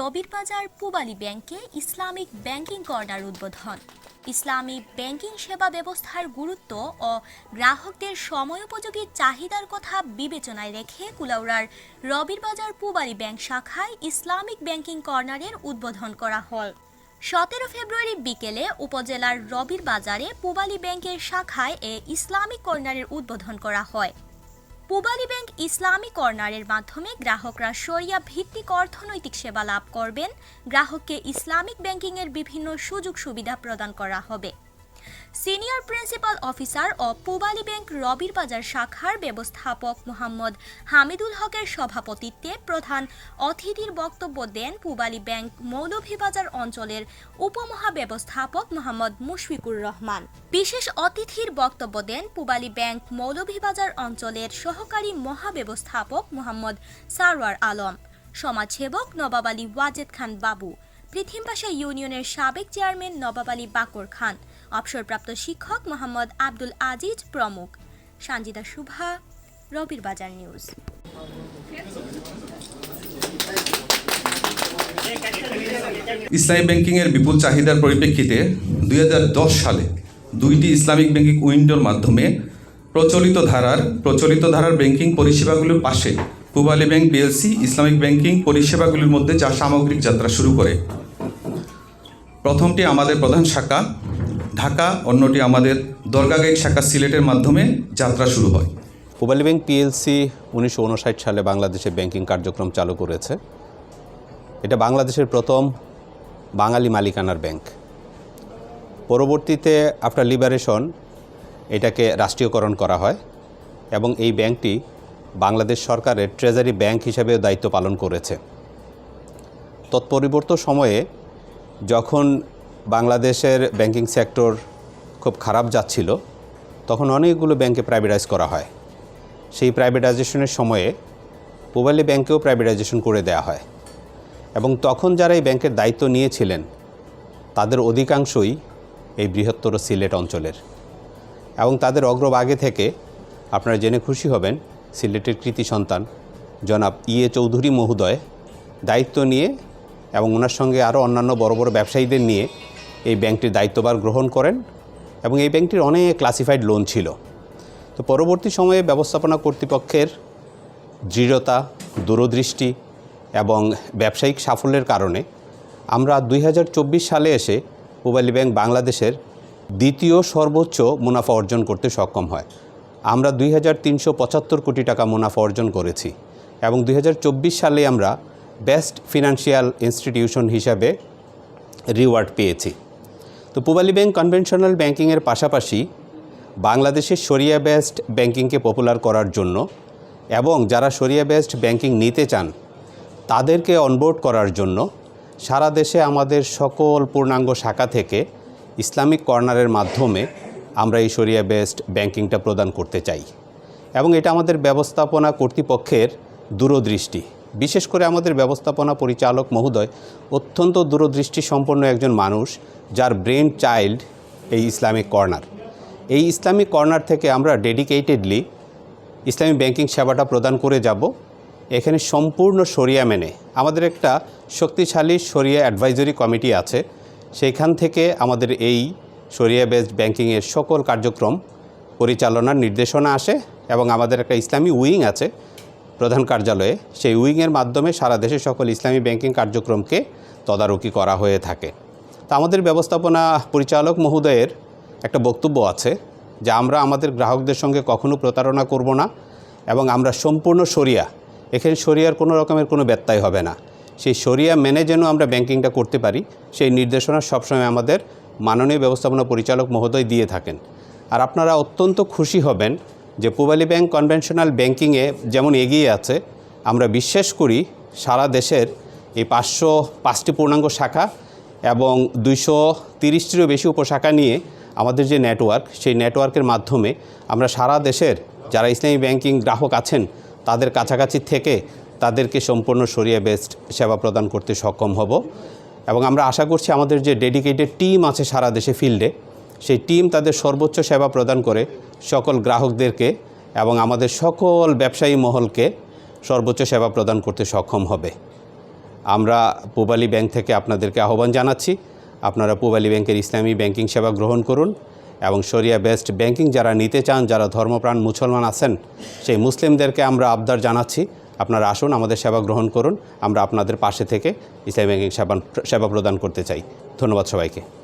রবির বাজার পুবালী ব্যাংকে Islamic banking corner উদ্বোধন। ইসলামী ব্যাংকিং সেবা ব্যবস্থার গুরুত্ব ও গ্রাহকদের সময়োপযোগী চাহিদার কথা বিবেচনায় রেখে কুলাউড়ার রবির বাজার পুবালী ব্যাংক শাখায় ইসলামিক ব্যাংকিং কর্নারের উদ্বোধন করা হয় সতেরো ফেব্রুয়ারি বিকেলে উপজেলার রবির বাজারে পুবালী ব্যাংকের শাখায় এ ইসলামিক কর্নারের উদ্বোধন করা হয়। পূবালী ব্যাংক ইসলামী কর্নারের মাধ্যমে গ্রাহকরা সরিয়া ভিত্তিক অর্থনৈতিক সেবা লাভ করবেন। গ্রাহককে ইসলামিক ব্যাংকিংয়ের বিভিন্ন সুযোগ সুবিধা প্রদান করা হবে। সিনিয়র প্রিন্সিপাল অফিসার ও পূবালী ব্যাংক রবির বাজার শাখার ব্যবস্থাপক মোহাম্মদ হামিদুল হকের সভাপতিত্বে প্রধান অতিথির বক্তব্য দেন পূবালী ব্যাংক মৌলভীবাজার অঞ্চলের উপমহাব্যবস্থাপক মোহাম্মদ মুশফিকুর রহমান। বিশেষ অতিথির বক্তব্য দেন পূবালী ব্যাংক মৌলভীবাজার অঞ্চলের সহকারী মহাব্যবস্থাপক মোহাম্মদ সারওয়ার আলম, সমাজসেবক নবাব আলী ওয়াজেদ খান বাবু, পৃথিমপাশা ইউনিয়নের সাবেক চেয়ারম্যান নবাব আলী বাকর খান অবসরপ্রাপ্ত শিক্ষক মোহাম্মদ আব্দুল আজিজ প্রমুখ। সানজিদা শুভা, রবির বাজার নিউজ। ইসলামী ব্যাংকিংয়ের বিপুল চাহিদার পরিপ্রেক্ষিতে দুই হাজার দশ সালে দুইটি ইসলামিক ব্যাংকিং উইন্ডোর মাধ্যমে প্রচলিত ধারার প্রচলিত ধারার ব্যাংকিং পরিষেবাগুলোর পাশে Pubali bank PLC, Islamic banking পরিষেবাগুলির মধ্যে যা সামগ্রিক যাত্রা শুরু করে। প্রথমটি আমাদের প্রধান শাখা ঢাকা, অন্যটি আমাদের দরগাগাইড শাখা সিলেটের মাধ্যমে যাত্রা শুরু হয়। পূবালী ব্যাংক পিএলসি উনিশশো উনষাট সালে বাংলাদেশে ব্যাংকিং কার্যক্রম চালু করেছে। এটা বাংলাদেশের প্রথম বাঙালি মালিকানার ব্যাংক। পরবর্তীতে আফটার লিবারেশন এটাকে রাষ্ট্রীয়করণ করা হয় এবং এই ব্যাংকটি বাংলাদেশ সরকারের ট্রেজারি ব্যাংক হিসেবে দায়িত্ব পালন করেছে। তৎপরিবর্ত সময়ে যখন বাংলাদেশের ব্যাংকিং সেক্টর খুব খারাপ যাচ্ছিল, তখন অনেকগুলো ব্যাংকে প্রাইভেটাইজ করা হয়। সেই প্রাইভেটাইজেশনের সময়ে পূবালী ব্যাংকেও প্রাইভেটাইজেশন করে দেওয়া হয়। এবং তখন যারা এই ব্যাংকের দায়িত্ব নিয়েছিলেন, তাদের অধিকাংশই এই বৃহত্তর সিলেট অঞ্চলের। এবং তাদের অগ্রব আগে থেকে আপনারা জেনে খুশি হবেন, সিলেটের কৃতি সন্তান জনাব ইয়ে চৌধুরী মহোদয় দায়িত্ব নিয়ে এবং ওনার সঙ্গে আরও অন্যান্য বড় বড় ব্যবসায়ীদের নিয়ে এই ব্যাংকটির দায়িত্বভার গ্রহণ করেন এবং এই ব্যাংকটির অনেক ক্লাসিফাইড লোন ছিল। তো পরবর্তী সময়ে ব্যবস্থাপনা কর্তৃপক্ষের দৃঢ়তা, দূরদৃষ্টি এবং ব্যবসায়িক সাফল্যের কারণে আমরা দুই হাজার চব্বিশ সালে এসে পূবালী ব্যাংক বাংলাদেশের দ্বিতীয় সর্বোচ্চ মুনাফা অর্জন করতে সক্ষম হয়। আমরা দুই হাজার তিনশো পঁচাত্তর কোটি টাকা মুনাফা অর্জন করেছি এবং দুই হাজার চব্বিশ সালে আমরা বেস্ট ফিনান্সিয়াল ইনস্টিটিউশন হিসাবে রিওয়ার্ড পেয়েছি। তো পূবালী ব্যাংক কনভেনশনাল ব্যাংকিংয়ের পাশাপাশি বাংলাদেশের শরিয়া বেসড ব্যাংকিংকে পপুলার করার জন্য এবং যারা শরিয়া বেসড ব্যাংকিং নিতে চান, তাদেরকে অনবোর্ড করার জন্য সারা দেশে আমাদের সকল পূর্ণাঙ্গ শাখা থেকে ইসলামিক কর্নারের মাধ্যমে আমরা এই শরিয়া বেসড ব্যাংকিংটা প্রদান করতে চাই। এবং এটা আমাদের ব্যবস্থাপনা কর্তৃপক্ষের দূরদৃষ্টি। বিশেষ করে আমাদের ব্যবস্থাপনা পরিচালক মহোদয় অত্যন্ত দূরদৃষ্টি সম্পন্ন একজন মানুষ, যার ব্রেন চাইল্ড এই ইসলামিক কর্নার। এই ইসলামিক কর্নার থেকে আমরা ডেডিকেটেডলি ইসলামী ব্যাংকিং সেবাটা প্রদান করে যাব। এখানে সম্পূর্ণ সরিয়া মেনে আমাদের একটা শক্তিশালী সরিয়া অ্যাডভাইজরি কমিটি আছে। সেইখান থেকে আমাদের এই সরিয়া বেসড ব্যাংকিংয়ের সকল কার্যক্রম পরিচালনার নির্দেশনা আসে এবং আমাদের একটা ইসলামী উইং আছে। প্রধান কার্যালয়ে, সেই উইংয়ের মাধ্যমে সারা দেশে সকল ইসলামী ব্যাংকিং কার্যক্রমকে তদারকি করা হয়ে থাকে। তা আমাদের ব্যবস্থাপনা পরিচালক মহোদয়ের একটা বক্তব্য আছে যে আমরা আমাদের গ্রাহকদের সঙ্গে কখনো প্রতারণা করব না এবং আমরা সম্পূর্ণ সরিয়া এখানে সরিয়ার কোনো রকমের কোনো ব্যত্যয় হবে না। সেই সরিয়া মেনে যেন আমরা ব্যাংকিংটা করতে পারি, সেই নির্দেশনা সবসময় আমাদের মাননীয় ব্যবস্থাপনা পরিচালক মহোদয় দিয়ে থাকেন। আর আপনারা অত্যন্ত খুশি হবেন যে পূবালী ব্যাংক কনভেনশনাল ব্যাংকিংয়ে যেমন এগিয়ে আছে, আমরা বিশ্বাস করি সারা দেশের এই পাঁচশো পাঁচটি পূর্ণাঙ্গ শাখা এবং দুইশো তিরিশটিরও বেশি উপশাখা নিয়ে আমাদের যে নেটওয়ার্ক, সেই নেটওয়ার্কের মাধ্যমে আমরা সারা দেশের যারা ইসলামী ব্যাংকিং গ্রাহক আছেন, তাদের কাছাকাছি থেকে তাদেরকে সম্পূর্ণ সরিয়া বেসড সেবা প্রদান করতে সক্ষম হব। এবং আমরা আশা করছি আমাদের যে ডেডিকেটেড টিম আছে সারা দেশে ফিল্ডে, সেই টিম তাদের সর্বোচ্চ সেবা প্রদান করে সকল গ্রাহকদেরকে এবং আমাদের সকল ব্যবসায়ী মহলকে সর্বোচ্চ সেবা প্রদান করতে সক্ষম হবে। আমরা পূবালী ব্যাংক থেকে আপনাদেরকে আহ্বান জানাচ্ছি, আপনারা পূবালী ব্যাংকের ইসলামী ব্যাংকিং সেবা গ্রহণ করুন এবং শরিয়া বেস্ট ব্যাংকিং যারা নিতে চান, যারা ধর্মপ্রাণ মুসলমান আছেন, সেই মুসলিমদেরকে আমরা আবদার জানাচ্ছি, আপনারা আসুন, আমাদের সেবা গ্রহণ করুন, আমরা আপনাদের পাশে থেকে ইসলামী ব্যাংকিং সেবা সেবা প্রদান করতে চাই। ধন্যবাদ সবাইকে।